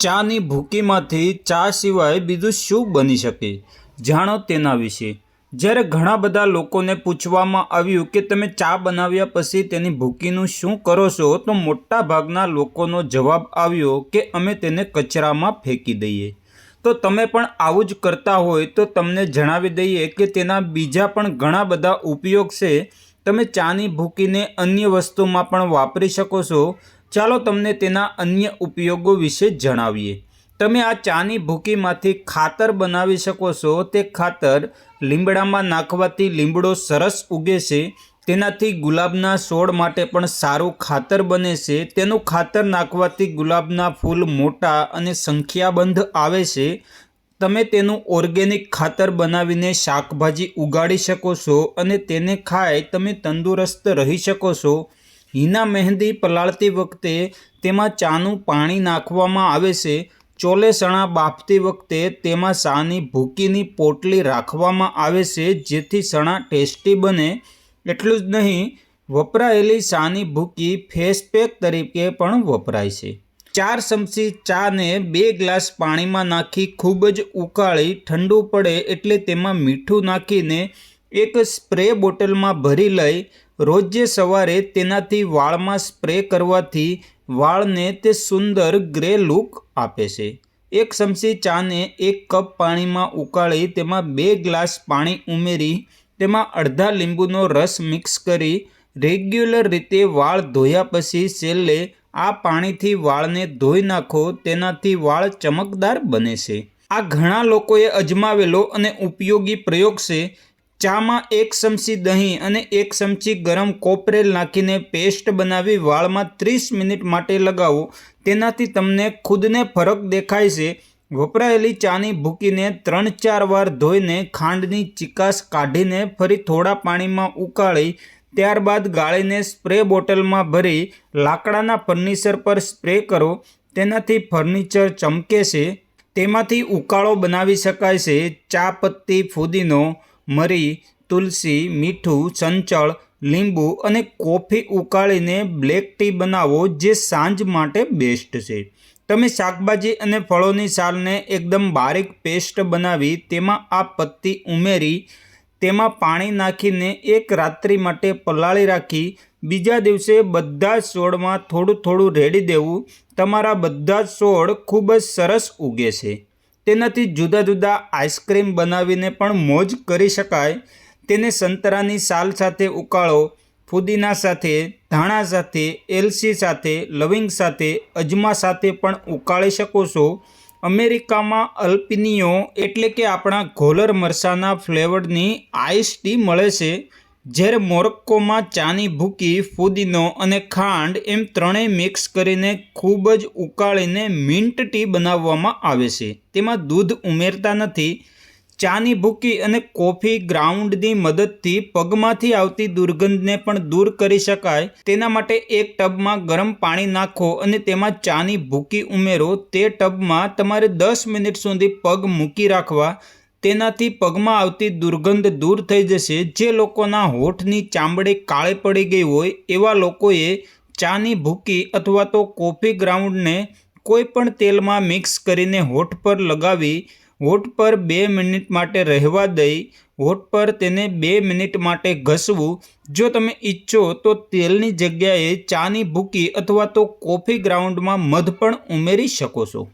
ચાની ભૂકીમાંથી ચા સિવાય બીજું શું બની શકે? જાણો તેના વિશે. જ્યારે ઘણા બધા લોકોને પૂછવામાં આવ્યું કે તમે ચા બનાવ્યા પછી તેની ભૂકીનું શું કરો છો, તો મોટા ભાગના લોકોનો જવાબ આવ્યો કે અમે તેને કચરામાં ફેંકી દઈએ. તો તમે પણ આવું જ કરતા હોય તો તમને જણાવી દઈએ કે તેના બીજા પણ ઘણા બધા ઉપયોગ છે. તમે ચાની ભૂકીને અન્ય વસ્તુમાં પણ વાપરી શકો છો. ચાલો તમને તેના અન્ય ઉપયોગો વિશે જણાવીએ. તમે આ ચાની ભૂકીમાંથી ખાતર બનાવી શકો છો. તે ખાતર લીમડામાં નાખવાથી લીમડો સરસ ઉગે છે. તેનાથી ગુલાબના છોડ માટે પણ સારું ખાતર બને છે. તેનું ખાતર નાખવાથી ગુલાબના ફૂલ મોટા અને સંખ્યાબંધ આવે છે. તમે તેનું ઓર્ગેનિક ખાતર બનાવીને શાકભાજી ઉગાડી શકો છો અને તેને ખાય તમે તંદુરસ્ત રહી શકો છો. હિના મહેંદી પલાળતી વખતે તેમાં ચાનું પાણી નાખવામાં આવે છે. ચોલે ચણા બાફતી વખતે તેમાં ચાની ભૂકીની પોટલી રાખવામાં આવે છે, જેથી ચણા ટેસ્ટી બને. એટલું જ નહીં, વપરાયેલી ચાની ભૂકી ફેસ પેક તરીકે પણ વપરાય છે. ચાર ચમચી ચાને બે ગ્લાસ પાણીમાં નાખી ખૂબ જ ઉકાળી ઠંડુ પડે એટલે તેમાં મીઠું નાખીને એક સ્પ્રે બોટલમાં ભરી લઈ રોજે સવારે તેનાથી વાળમાં સ્પ્રે કરવાથી વાળને તે સુંદર ગ્રે લુક આપે છે. એક ચમચી ચાને એક કપ પાણીમાં ઉકાળી તેમાં બે ગ્લાસ પાણી ઉમેરી તેમાં અડધા લીંબુનો રસ મિક્સ કરી રેગ્યુલર રીતે વાળ ધોયા પછી છેલ્લે આ પાણીથી વાળને ધોઈ નાખો તેનાથી વાળ ચમકદાર બને છે. આ ઘણા લોકોએ અજમાવેલો અને ઉપયોગી પ્રયોગ છે. ચામાં એક ચમચી દહીં અને એક ચમચી ગરમ કોપરેલ નાખીને પેસ્ટ બનાવી વાળમાં ત્રીસ મિનિટ માટે લગાવો. તેનાથી તમને ખુદને ફરક દેખાય છે. વપરાયેલી ચાની ભૂકીને ત્રણ ચાર વાર ધોઈને ખાંડની ચિકાસ કાઢીને ફરી થોડા પાણીમાં ઉકાળી, ત્યારબાદ ગાળીને સ્પ્રે બોટલમાં ભરી, લાકડાના ફર્નિચર પર સ્પ્રે કરો. તેનાથી ફર્નિચર ચમકે છે. તેમાંથી ઉકાળો બનાવી શકાય છે. ચા પત્તી, ફુદીનો મરી, તુલસી, મીઠું, ચંચળ, લીંબુ અને કોફી ઉકાળીને બ્લેક ટી બનાવો જે સાંજ માટે બેસ્ટ છે. તમે શાકભાજી અને ફળોની સાલને એકદમ બારીક પેસ્ટ બનાવી તેમાં આ પત્તી ઉમેરી, તેમાં પાણી નાખીને એક રાત્રિ માટે પલાળી રાખી, બીજા દિવસે બધા જ છોડમાં થોડું થોડું રેડી દેવું, તમારા બધા જ છોડ ખૂબ જ સરસ ઉગે છે. તેનાથી જુદા જુદા આઈસ્ક્રીમ બનાવીને પણ મોજ કરી શકાય. તેને સંતરાની સાલ સાથે ઉકાળો, ફુદીના સાથે, ધાણા સાથે, એલસી સાથે, લવિંગ સાથે, અજમા સાથે પણ ઉકાળી શકો છો. અમેરિકામાં અલ્પિનિયો એટલે કે આપણા ઘોલર મરસાના ફ્લેવરની આઈસ ટી મળે છે. જ્યારે મોરક્કોમાં ચાની ભૂકી, ફુદીનો અને ખાંડ એમ ત્રણેય મિક્સ કરીને ખૂબ જ ઉકાળીને મિન્ટ ટી બનાવવામાં આવે છે. તેમાં દૂધ ઉમેરતા નથી. ચાની ભૂકી અને કોફી ગ્રાઉન્ડની મદદથી પગમાંથી આવતી દુર્ગંધને પણ દૂર કરી શકાય. તેના માટે એક ટબમાં ગરમ પાણી નાખો અને તેમાં ચાની ભૂકી ઉમેરો. તે ટબમાં તમારે દસ મિનિટ સુધી પગ મૂકી રાખવા. તેનાથી પગમાં આવતી દુર્ગંધ દૂર થઈ જશે. જે લોકોના હોઠની ચામડી કાળી પડી ગઈ હોય, એવા લોકોએ ચાની ભૂકી અથવા તો કોફી ગ્રાઉન્ડને કોઈ પણ તેલમાં મિક્સ કરીને હોઠ પર લગાવી, હોઠ પર બે મિનિટ માટે રહેવા દઈ, હોઠ પર તેને બે મિનિટ માટે ઘસવું. જો તમે ઈચ્છો તો તેલની જગ્યાએ ચાની ભૂકી અથવા તો કોફી ગ્રાઉન્ડમાં મધ પણ ઉમેરી શકો છો.